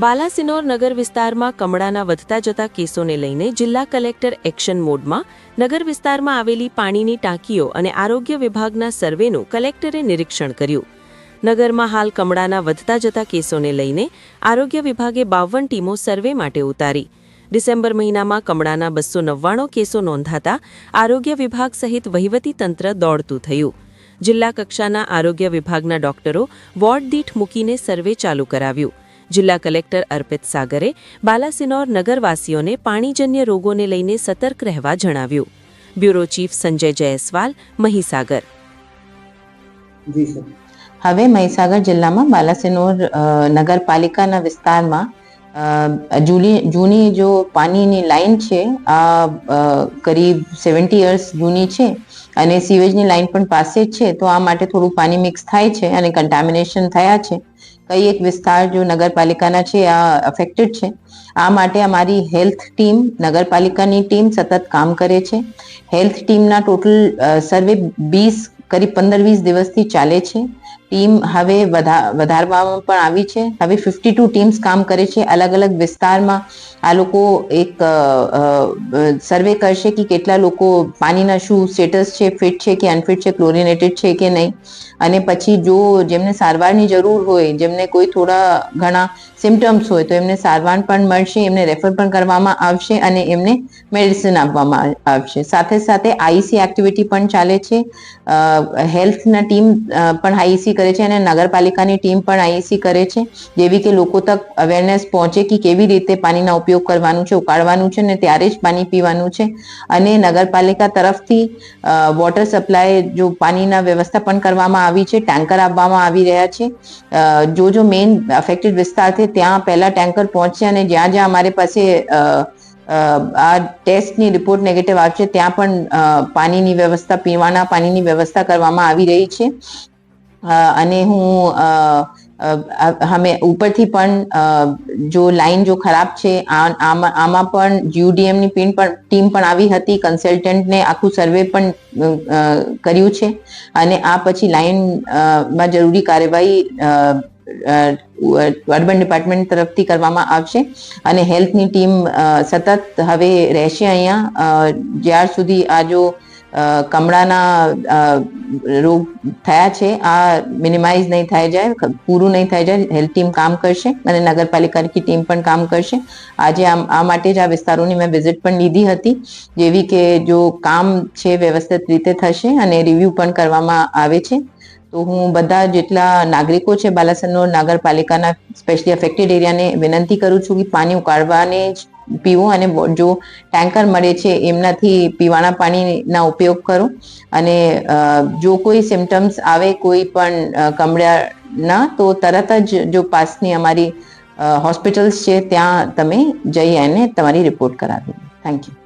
બાલાસિનોર નગર વિસ્તારમાં કમળાના વધતા જતા કેસોને લઈને જિલ્લા કલેક્ટર એક્શન મોડમાં નગર વિસ્તારમાં આવેલી પાણીની ટાંકીઓ અને આરોગ્ય વિભાગના સર્વેનું કલેક્ટરે નિરીક્ષણ કર્યું. નગરમાં હાલ કમળાના વધતા જતા કેસોને લઈને આરોગ્ય વિભાગે બાવન ટીમો સર્વે માટે ઉતારી. ડિસેમ્બર મહિનામાં કમળાના બસો નવ્વાણું કેસો નોંધાતા આરોગ્ય વિભાગ સહિત વહીવટી તંત્ર દોડતું થયું. જિલ્લા કક્ષાના આરોગ્ય વિભાગના ડોક્ટરો વોર્ડ દીઠ મૂકીને સર્વે ચાલુ કરાવ્યું. જિલ્લા કલેક્ટર અર્પિત સાગરે બાલાસિનોર નગરવાસીઓને પાણીજન્ય રોગોને લઈને સતર્ક રહેવા જણાવ્યું. Bureau chief Sanjay Jaiswal Mahisagar. હવે મહીસાગર જિલ્લામાં બાલાસિનોર અ, નગરપાલિકાના વિસ્તારમાં જૂની જૂની જો પાણીની લાઈન છે, આ કરીબ સેવન્ટી યર્સ જૂની છે અને સીવેજની લાઈન પણ પાસે જ છે, તો આ માટે થોડું પાણી મિક્સ થાય છે અને કન્ટામિનેશન થયા છે. કઈ એક વિસ્તાર જો નગરપાલિકાના છે, આ અફેક્ટેડ છે. આ માટે અમારી હેલ્થ ટીમ નગરપાલિકાની ટીમ સતત કામ કરે છે. હેલ્થ ટીમના ટોટલ સર્વે બીસ કરીબ પંદર વીસ દિવસથી ચાલે છે. ટીમ હવે વધા- વધારવામાં પણ આવી છે. હવે ફિફ્ટી ટુ ટીમ્સ કામ કરે છે. અલગ અલગ વિસ્તારમાં આ લોકો એક સર્વે કરશે કે કેટલા લોકો પાણીના શું સ્ટેટસ છે ફિટ છે કે અનફિટ છે ક્લોરિનેટેડ છે કે નહીં. અને પછી જો જેમને સારવારની જરૂર હોય, જેમને કોઈ થોડા ઘણા સિમ્ટમ્સ હોય, તો એમને સારવાર પણ મળશે, એમને રેફર પણ કરવામાં આવશે અને એમને મેડિસિન આપવામાં આવશે. સાથે સાથે આઈસી એક્ટિવિટી પણ ચાલે છે. હેલ્થના ટીમ પણ આઈસી કરે છે અને નગરપાલિકાની ટીમ પણ આઈસી કરે છે, જેવી કે લોકો તક અવેરનેસ પહોંચે કે કેવી રીતે પાણીના ઉપયોગ કરવાનું છે, ઉકાળવાનું છે ને ત્યારે જ પાણી પીવાનું છે. અને નગરપાલિકા તરફથી વોટર સપ્લાય જો પાણીના વ્યવસ્થા પણ કરવામાં આવી છે, ટેન્કર આપવામાં આવી રહ્યા છે. જો જો મેઇન અફેક્ટેડ વિસ્તાર છે, ત્યાં પહેલા ટેન્કર પહોંચશે અને જ્યાં જ્યાં અમારી પાસે આ ટેસ્ટની રિપોર્ટ નેગેટિવ આવશે, ત્યાં પણ પાણીની વ્યવસ્થા, પીવાના પાણીની વ્યવસ્થા કરવામાં આવી રહી છે. અને હું અમે ઉપરથી પણ જો લાઈન જો ખરાબ છે, આમાં પણ જીયુડીએમની ટીમ પણ ટીમ પણ આવી હતી કન્સલ્ટન્ટને આખું સર્વે પણ કર્યું છે. અને આ પછી લાઈનમાં જરૂરી કાર્યવાહી અર્બન ડિપાર્ટમેન્ટ તરફથી કરવામાં આવશે અને હેલ્થની ટીમ સતત હવે રહેશે અહીંયા. જ્યાર સુધી આ જો કમળાના રોગ થયા છે, આ મિનિમાઇઝ નહીં થઈ જાય પૂરું નહીં થઈ જાય, હેલ્થ ટીમ કામ કરશે અને નગરપાલિકાની ટીમ પણ કામ કરશે. આજે આ માટે જ આ વિસ્તારોની મેં વિઝિટ પણ લીધી હતી, જેવી કે જો કામ છે, વ્યવસ્થિત રીતે થશે અને રિવ્યુ પણ કરવામાં આવે છે. તો હું બધા જેટલા નાગરિકો છે બાલાસનોર નગરપાલિકાના સ્પેશિયલી અફેક્ટેડ એરિયાને વિનંતી કરું છું કે પાણી ઉકાળવાને જ પીવો અને જો ટેન્કર મળે છે એમનાથી પીવાના પાણીના ઉપયોગ કરો. અને જો કોઈ સિમ્ટમ્સ આવે કોઈ પણ કમળાના તો તરત જ જો પાસની અમારી હોસ્પિટલ્સ છે ત્યાં તમે જઈ અને તમારી રિપોર્ટ કરાવી થેન્ક યુ